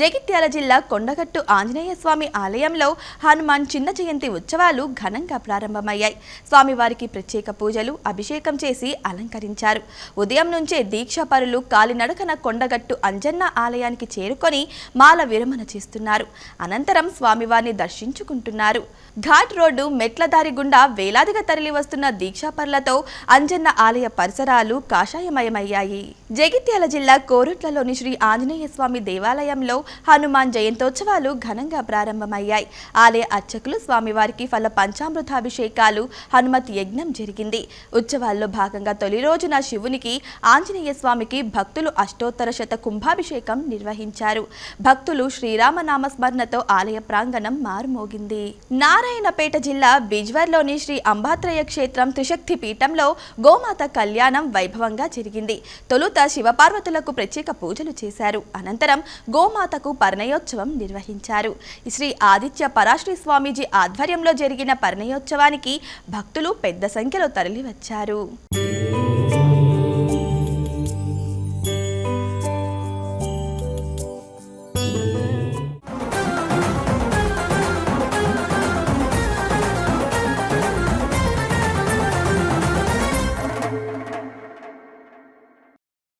జగిత్యాల జిల్లా కొండగట్టు ఆంజనేయ స్వామి ఆలయంలో హనుమాన్ చిన్న జయంతి ఉత్సవాలు ఘనంగా ప్రారంభమయ్యాయి. స్వామివారికి ప్రత్యేక పూజలు అభిషేకం చేసి అలంకరించారు. ఉదయం నుంచే దీక్షాపరులు కాలినడకన కొండగట్టు అంజన్న ఆలయానికి చేరుకొని మాల విరమణ చేస్తున్నారు. అనంతరం స్వామివారిని దర్శించుకుంటున్నారు. ఘాట్ రోడ్డు మెట్ల దారి గుండా వేలాదిగా తరలి వస్తున్న దీక్షాపరులతో అంజన్న ఆలయ పరిసరాలు కాషాయమయమయ్యాయి. జగిత్యాల జిల్లా కోరుట్లలోని శ్రీ ఆంజనేయ స్వామి దేవాలయంలో హనుమాన్ జయంతోత్సవాలు ఘనంగా ప్రారంభమయ్యాయి. ఆలయ అర్చకులు స్వామివారికి ఫల పంచామృతాభిషేకాలు హనుమత్ యజ్ఞం జరిగింది. ఉత్సవాల్లో భాగంగా తొలి రోజున శివునికి ఆంజనేయ స్వామికి భక్తులు అష్టోత్తర శత కుంభాభిషేకం నిర్వహించారు. భక్తులు శ్రీరామనామ స్మరణతో ఆలయ ప్రాంగణం మారుమోగింది. నారాయణపేట జిల్లా బిజ్వర్లోని శ్రీ అంబాత్రయ క్షేత్రం త్రిశక్తి పీఠంలో గోమాత కళ్యాణం వైభవంగా జరిగింది. తొలుత శివపార్వతులకు ప్రత్యేక పూజలు చేశారు. అనంతరం గోమాత ఘనతకు పర్ణయోత్సవం నిర్వహించారు. శ్రీ ఆదిత్య పరాశ్రీ స్వామీజీ ఆధ్వర్యంలో జరిగిన పర్ణయోత్సవానికి భక్తులు పెద్ద సంఖ్యలో తరలివచ్చారు.